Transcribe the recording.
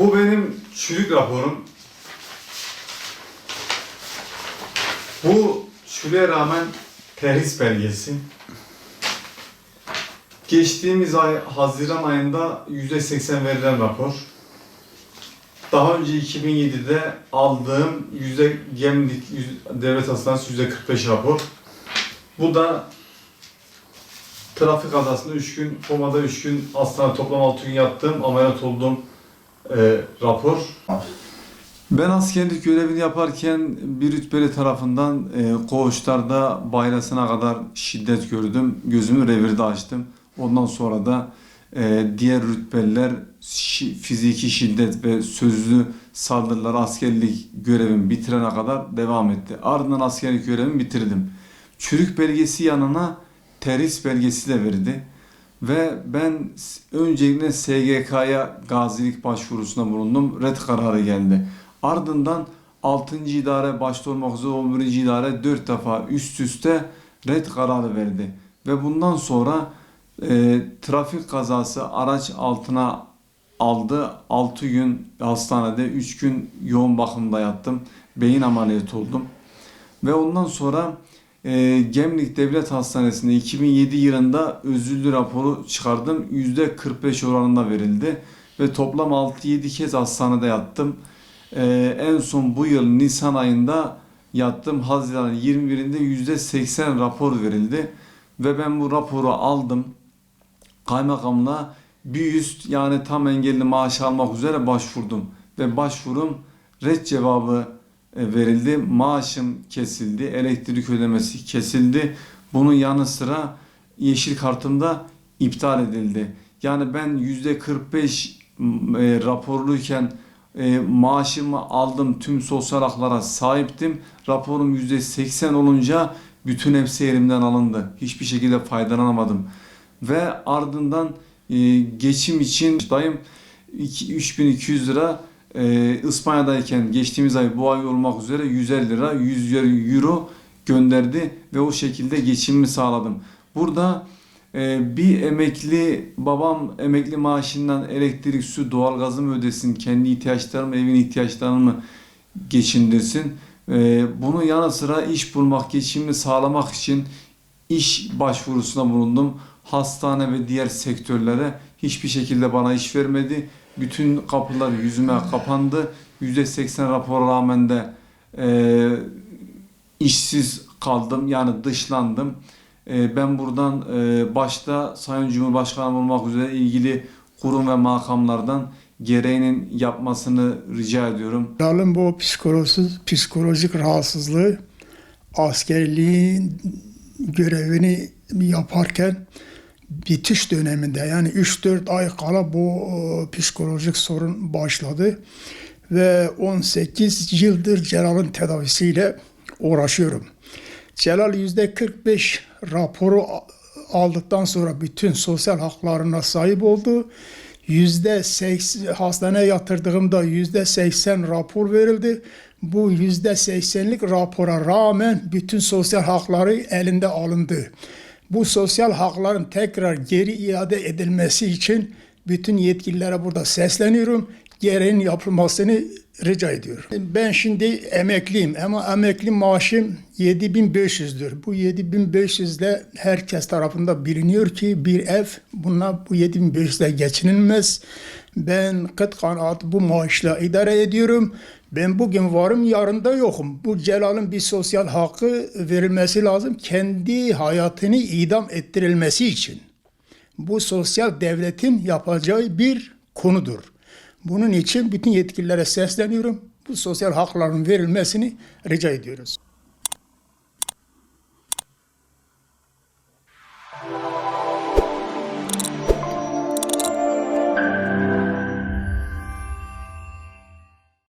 Bu benim çürük raporum. Bu çürüğe rağmen terhis belgesi. Geçtiğimiz ay Haziran ayında %80 verilen rapor. Daha önce 2007'de aldığım yüzde Gemlik Devlet Hastanesi %45 rapor. Bu da trafik kazasında 3 gün, komada 3 gün, hastane toplam 6 gün yattım, ameliyat oldum e, rapor. Ben askerlik görevini yaparken bir rütbeli tarafından e, koğuşlarda bayrasına kadar şiddet gördüm. Gözümü revirde açtım. Ondan sonra da e, diğer rütbeliler şi- fiziki şiddet ve sözlü saldırılar askerlik görevimi bitirene kadar devam etti. Ardından askerlik görevimi bitirdim. Çürük belgesi yanına terhis belgesi de verdi. Ve ben öncelikle SGK'ya gazilik başvurusunda bulundum. Red kararı geldi. Ardından 6. idare başta olmak üzere 11. idare 4 defa üst üste red kararı verdi. Ve bundan sonra e, trafik kazası araç altına aldı. 6 gün hastanede, 3 gün yoğun bakımda yattım. Beyin ameliyatı oldum. Ve ondan sonra e, Gemlik Devlet Hastanesi'nde 2007 yılında özürlü raporu çıkardım. %45 oranında verildi. Ve toplam 6-7 kez hastanede yattım. E, en son bu yıl Nisan ayında yattım. Haziran 21'inde %80 rapor verildi. Ve ben bu raporu aldım. Kaymakamla bir üst yani tam engelli maaş almak üzere başvurdum. Ve başvurum red cevabı verildi. Maaşım kesildi. Elektrik ödemesi kesildi. Bunun yanı sıra yeşil kartımda iptal edildi. Yani ben %45 m, e, raporluyken e, maaşımı aldım. Tüm sosyal haklara sahiptim. Raporum %80 olunca bütün hepsi elimden alındı. Hiçbir şekilde faydalanamadım. Ve ardından e, geçim için dayım iki- 3200 lira e, İspanya'dayken geçtiğimiz ay bu ay olmak üzere 150 lira 100 euro gönderdi ve o şekilde geçimimi sağladım. Burada e, bir emekli babam emekli maaşından elektrik, su, doğalgazımı ödesin, kendi ihtiyaçlarımı, evin ihtiyaçlarımı geçindirsin. E, bunun yanı sıra iş bulmak, geçimimi sağlamak için iş başvurusuna bulundum. Hastane ve diğer sektörlere hiçbir şekilde bana iş vermedi. Bütün kapılar yüzüme kapandı. %80 rapora rağmen de e, işsiz kaldım. Yani dışlandım. E, ben buradan e, başta Sayın Cumhurbaşkanım olmak üzere ilgili kurum ve makamlardan gereğinin yapmasını rica ediyorum. Kralın bu psikolojik, psikolojik rahatsızlığı askerliğin görevini yaparken bitiş döneminde yani 3-4 ay kala bu e, psikolojik sorun başladı ve 18 yıldır Celal'ın tedavisiyle uğraşıyorum. Celal %45 raporu aldıktan sonra bütün sosyal haklarına sahip oldu. Yüzde hastaneye yatırdığımda yüzde seksen rapor verildi. Bu yüzde seksenlik rapora rağmen bütün sosyal hakları elinde alındı. Bu sosyal hakların tekrar geri iade edilmesi için bütün yetkililere burada sesleniyorum. Gereğinin yapılmasını rica ediyorum. Ben şimdi emekliyim ama emekli maaşım 7500'dür. Bu 7500 ile herkes tarafında biliniyor ki bir ev bununla bu 7500 ile geçinilmez. Ben kıt kanaat bu maaşla idare ediyorum. Ben bugün varım yarın da yokum. Bu Celal'ın bir sosyal hakkı verilmesi lazım. Kendi hayatını idam ettirilmesi için. Bu sosyal devletin yapacağı bir konudur. Bunun için bütün yetkililere sesleniyorum. Bu sosyal hakların verilmesini rica ediyoruz.